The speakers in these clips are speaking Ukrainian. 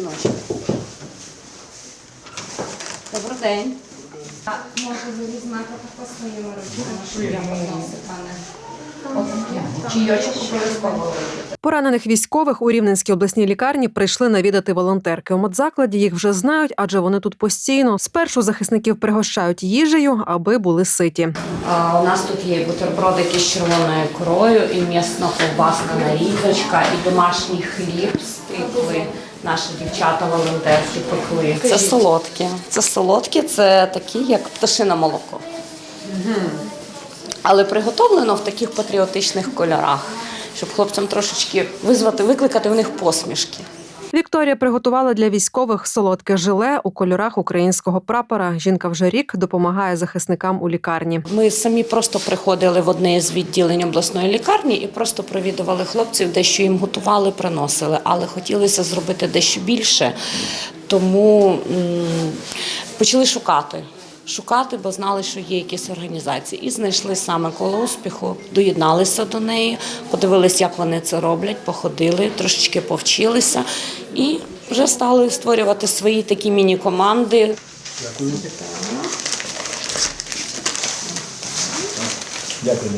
синочок. Добрий день. А може ви візьмете тако своїми ручками, щоб я? Отаке. Чайочок. Поранених військових у Рівненській обласній лікарні прийшли навідати волонтерки. У медзакладі їх вже знають, адже вони тут постійно. Спершу захисників пригощають їжею, аби були ситі. А, у нас тут є бутербродики з червоною ікрою, і м'ясно ковбасна нарізочка, і домашній хліб з тикви. Наші дівчата волонтерки пекли. Це солодкі. Це солодкі, це такі, як пташине молоко. Але приготовлено в таких патріотичних кольорах, щоб хлопцям трошечки визвати, викликати в них посмішки. Вікторія приготувала для військових солодке жиле у кольорах українського прапора. Жінка вже рік допомагає захисникам у лікарні. Ми самі просто приходили в одне з відділень обласної лікарні і просто провідували хлопців, дещо їм готували, приносили, але хотілося зробити дещо більше, тому почали шукати. Шукати, бо знали, що є якісь організації, і знайшли саме коло успіху, доєдналися до неї, подивилися, як вони це роблять, походили, трошечки повчилися і вже стали створювати свої такі міні-команди. Дякую, Дякую.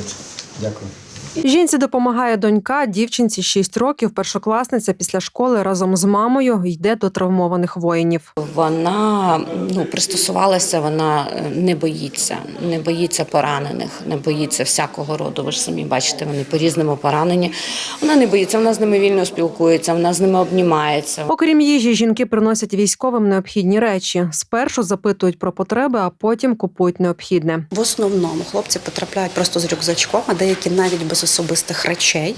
Dякую. Жінці допомагає донька, дівчинці 6 років. Першокласниця після школи разом з мамою йде до травмованих воїнів. Вона ну, пристосувалася, вона е, не боїться, не боїться поранених, не боїться всякого роду. Ви ж самі бачите, вони по-різному поранені. Вона не боїться, вона з ними вільно спілкується, вона з ними обнімається. Окрім їжі, жінки приносять військовим необхідні речі. Спершу запитують про потреби, а потім купують необхідне. В основному хлопці потрапляють просто з рюкзачком, а деякі навіть без особистих речей.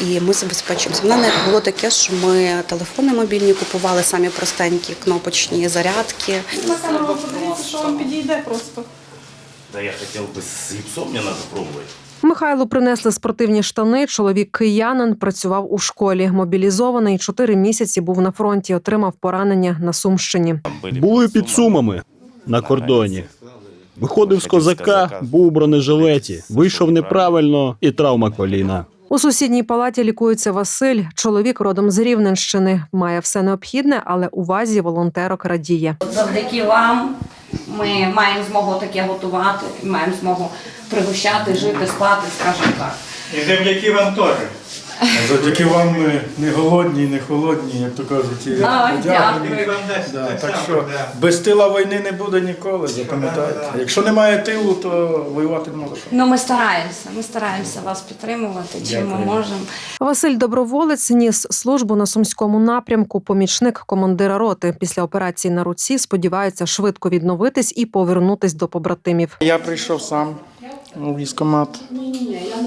І ми забезпечуємося. В мене було таке, що ми телефони мобільні купували самі простенькі, кнопочні зарядки. На камеру подивіться, що вам підійде просто. Да я хотел бы с яйцом, мне надо пробовать. Михайлу принесли спортивні штани. Чоловік киянин працював у школі. Мобілізований чотири місяці був на фронті. Отримав поранення на Сумщині. Були під Сумами на кордоні. Виходив з козака, був у бронежилеті, вийшов неправильно і травма коліна. У сусідній палаті лікується Василь. Чоловік родом з Рівненщини. Має все необхідне, але у вазі волонтерок радіє. Завдяки вам ми маємо змогу таке готувати, маємо змогу пригощати, жити, спати, скажімо так. І завдяки вам теж. Завдяки вам ми не голодні, не холодні, як то кажуть. і А, одягнені. дякую. Да, так що без тила війни не буде ніколи, запам'ятайте. Якщо немає тилу, то воювати не що. Ну ми стараємося, ми стараємося вас підтримувати, чим ми можемо. Василь доброволець ніс службу на сумському напрямку. Помічник командира роти після операції на руці сподівається швидко відновитись і повернутись до побратимів. Я прийшов сам у військкомат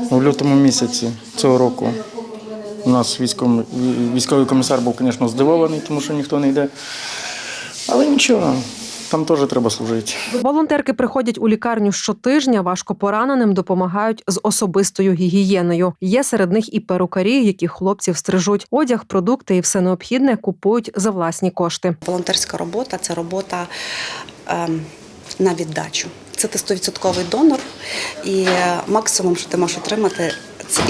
у лютому місяці цього року. У нас військом, військовий комісар був, звісно, здивований, тому що ніхто не йде. Але нічого, там теж треба служити. Волонтерки приходять у лікарню щотижня. Важко пораненим допомагають з особистою гігієною. Є серед них і перукарі, які хлопців стрижуть. Одяг, продукти і все необхідне купують за власні кошти. Волонтерська робота це робота ем, на віддачу. Це ти 100% донор, і е, максимум, що ти можеш отримати,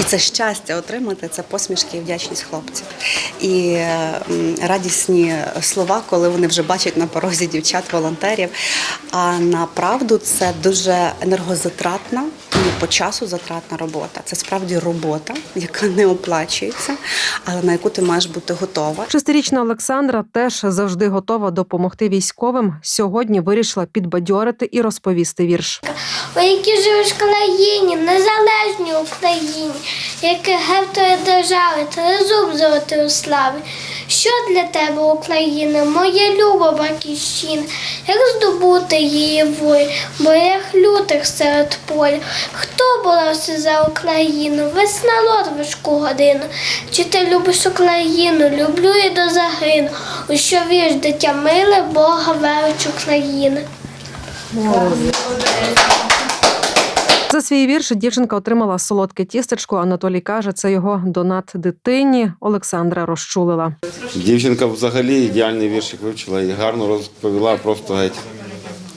і це щастя отримати, це посмішки і вдячність хлопців. І е, радісні слова, коли вони вже бачать на порозі дівчат, волонтерів. А направду це дуже енергозатратна і по часу затратна робота. Це справді робота, яка не оплачується, але на яку ти маєш бути готова. Шестирічна Олександра теж завжди готова допомогти військовим. Сьогодні вирішила підбадьорити і розповісти вірш. Ви які живеш в країні, незалежній Україні, яке гептує держави, тризуб золотий у слави. Що для тебе, Україна, моя люба батьківщина, як здобути її волю, в боях лютих серед поля? Хто боровся за Україну? Весь народ важку годину. Чи ти любиш Україну? Люблю і до загину. У що вірш, дитя миле, Бога веруч України. За свій вірш дівчинка отримала солодке тістечко. Анатолій каже, це його донат дитині. Олександра розчулила. Дівчинка взагалі ідеальний віршик вивчила і гарно розповіла просто геть.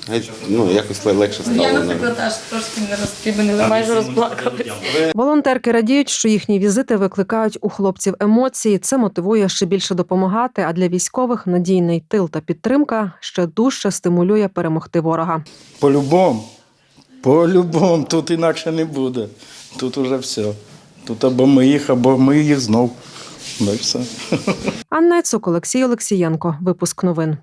Геть, ну, якось легше стало. Я, наприклад, аж трошки не розстрібанила, майже розплакалася. Волонтерки радіють, що їхні візити викликають у хлопців емоції. Це мотивує ще більше допомагати. А для військових надійний тил та підтримка ще дужче стимулює перемогти ворога. По-любому. По-любому, тут інакше не буде. Тут уже все. Тут або ми їх, або ми їх знов. Ну. Анна Цук, Олексій Олексієнко. Випуск новин.